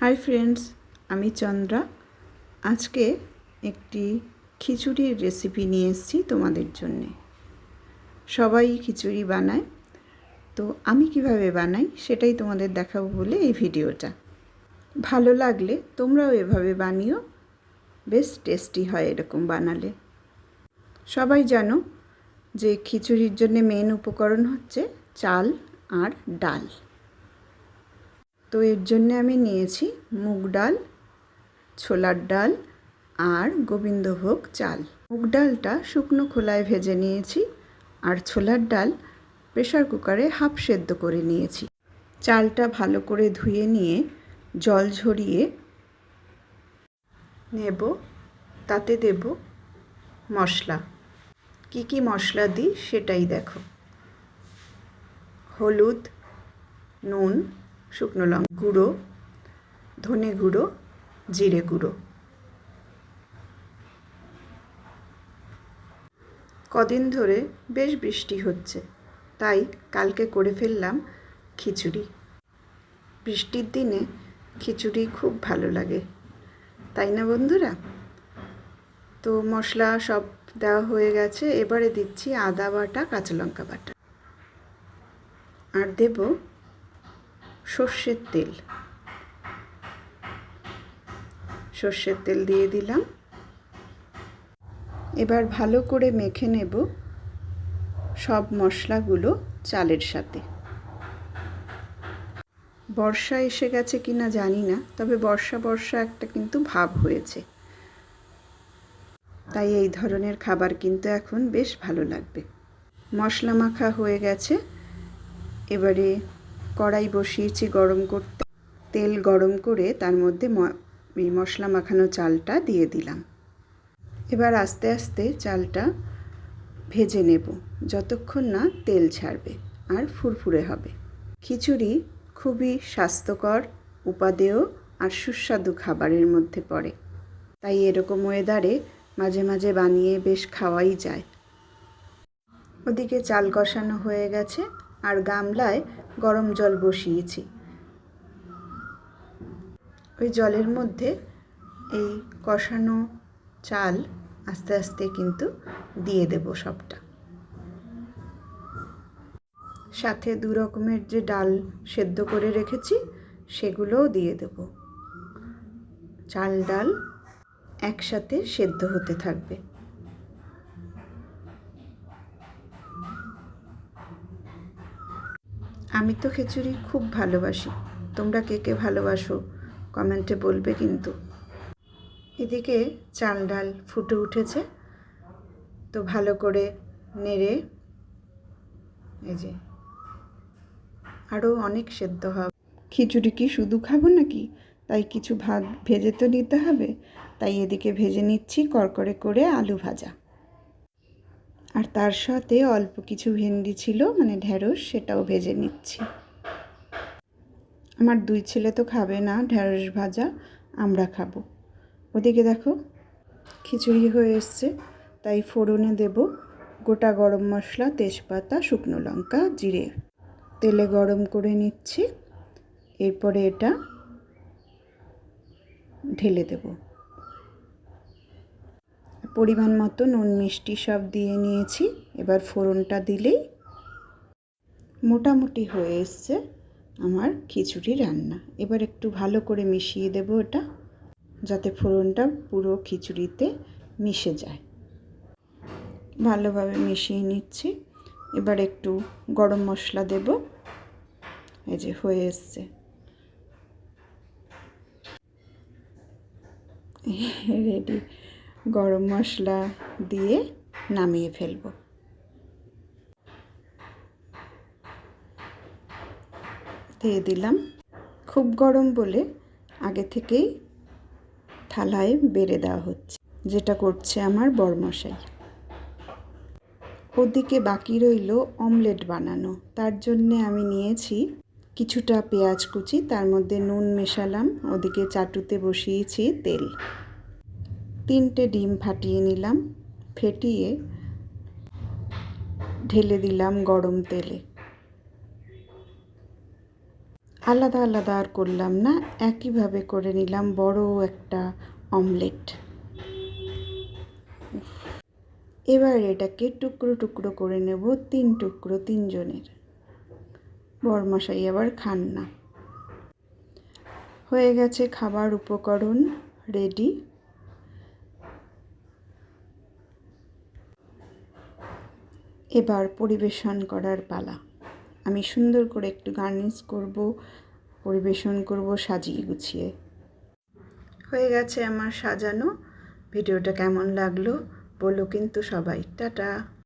Hi friends, আমি চন্দ্রা। আজকে একটি খিচুড়ির রেসিপি নিয়ে এসেছি তোমাদের জন্যে। সবাই খিচুড়ি বানায়। তো আমি কীভাবে বানাই সেটাই তোমাদের দেখাবো বলে এই ভিডিওটা। ভালো লাগলে তোমরাও এভাবে বানিও। বেশ টেস্টি হয় এরকম বানালে। সবাই জানো যে খিচুড়ির জন্য মেন উপকরণ হচ্ছে চাল আর ডাল। তো এর জন্য আমি নিয়েছি মুগ ডাল, ছোলার ডাল আর গোবিন্দভোগ চাল। মুগ ডালটা শুকনো খোলায় ভেজে নিয়েছি আর ছোলার ডাল প্রেশার কুকারে হাফ সেদ্ধ করে নিয়েছি। চালটা ভালো করে ধুয়ে নিয়ে জল ঝরিয়ে নেব, তাতে দেব মশলা। কি কি মশলা দিই সেটাই দেখো। হলুদ, নুন শুকনো লঙ্কা গুঁড়ো, ধনে গুঁড়ো, জিরে গুঁড়ো। কদিন ধরে বেশ বৃষ্টি হচ্ছে, তাই কালকে করে ফেললাম খিচুড়ি। বৃষ্টির দিনে খিচুড়ি খুব ভালো লাগে, তাই না বন্ধুরা? তো মশলা সব দেওয়া হয়ে গেছে, এবারে দিচ্ছি আদা বাটা, কাঁচা লঙ্কা বাটা। আর দেব সর্ষের তেল। সর্ষের তেল দিয়ে দিলাম। এবার ভালো করে মেখে নেব সব মশলাগুলো চালের সাথে। বর্ষা এসে গেছে কি না জানি না, তবে বর্ষা বর্ষা একটা কিন্তু ভাব হয়েছে। তাই এই ধরনের খাবার কিন্তু এখন বেশ ভালো লাগবে। মশলা মাখা হয়ে গেছে। এবারে কড়াই বসিয়েছি গরম করতে। তেল গরম করে তার মধ্যে মশলা মাখানো চালটা দিয়ে দিলাম। এবার আস্তে আস্তে চালটা ভেজে নেব। যতক্ষণ না তেল ছাড়বে আর ফুরফুরে হবে। খিচুড়ি খুবই স্বাস্থ্যকর, উপাদেয় আর সুস্বাদু খাবারের মধ্যে পড়ে। তাই এরকম ওয়েদারে মাঝে মাঝে বানিয়ে বেশ খাওয়াই যায়। ওদিকে চাল কষানো হয়ে গেছে আর গামলায় গরম জল বসিয়েছি। ওই জলের মধ্যে এই কষানো চাল আস্তে আস্তে কিন্তু দিয়ে দেব সবটা। সাথে দু রকমের যে ডাল সেদ্ধ করে রেখেছি, সেগুলোও দিয়ে দেব। চাল ডাল একসাথে সেদ্ধ হতে থাকবে। আমি তো খিচুড়ি খুব ভালোবাসি। তোমরা কে কে ভালোবাসো? কমেন্টে বলবে কিন্তু। এদিকে চাল ডাল ফুটে উঠেছে। তো ভালো করে নেড়ে এই যে আরও অনেক সেদ্ধ হবে। খিচুড়ি কি শুধু খাব নাকি? তাই কিছু ভাত ভেজে তো নিতে হবে। তাই এদিকে ভেজে নিচ্ছি, কড়কড়ে করে আলু ভাজা। আর তার সাথে অল্প কিছু ভেন্ডি ছিল মানে ঢ্যাঁড়স সেটাও ভেজে নিচ্ছি। আমার দুই ছেলে তো খাবে না ঢ্যাঁড়স ভাজা, আমরা খাব। ওদিকে দেখো, খিচুড়ি হয়ে এসছে, তাই ফোড়নে দেব গোটা গরম মশলা, তেজপাতা, শুকনো লঙ্কা, জিরে। তেলে গরম করে নিচ্ছি, এরপরে এটা ঢেলে দেব। পরিমাণ মতো নুন, মিষ্টি সব দিয়ে নিয়েছি। এবার ফোড়নটা দিলেই মোটামুটি হয়ে এসছে আমার খিচুড়ি রান্না। এবার একটু ভালো করে মিশিয়ে দেব এটা, যাতে ফোড়নটা পুরো খিচুড়িতে মিশে যায়। ভালোভাবে মিশিয়ে নিচ্ছি। এবার একটু গরম মশলা দেব। এই যে হয়ে এসছে। রেডি গরম মশলা দিয়ে নামিয়ে ফেলব। দিয়ে দিলাম খুব গরম বলে আগে থেকেই থালায় বেড়ে দেওয়া হচ্ছে, যেটা করছে আমার বরমশাই। ওদিকে বাকি রইল অমলেট বানানো, তার জন্যে আমি নিয়েছি কিছুটা পেঁয়াজ কুচি, তার মধ্যে নুন মেশালাম, ওদিকে চাটুতে বসিয়েছি তেল। তিনটে ডিম ফাটিয়ে নিলাম, ফেটিয়ে ঢেলে দিলাম গরম তেলে। আলাদা আলাদা আর করলাম না, একইভাবে করে নিলাম বড় একটা অমলেট। এবার এটাকে টুকরো টুকরো করে নেব তিন টুকরো তিনজনের। বরমশাই আবার খান না। হয়ে গেছে খাবার উপকরণ রেডি এবার পরিবেশন করার পালা। আমি সুন্দর করে একটু গার্নিশ করব, পরিবেশন করব, সাজিয়ে গুছিয়ে। হয়ে গেছে আমার সাজানো। ভিডিওটা কেমন লাগল বলো কিন্তু সবাই। টাটা।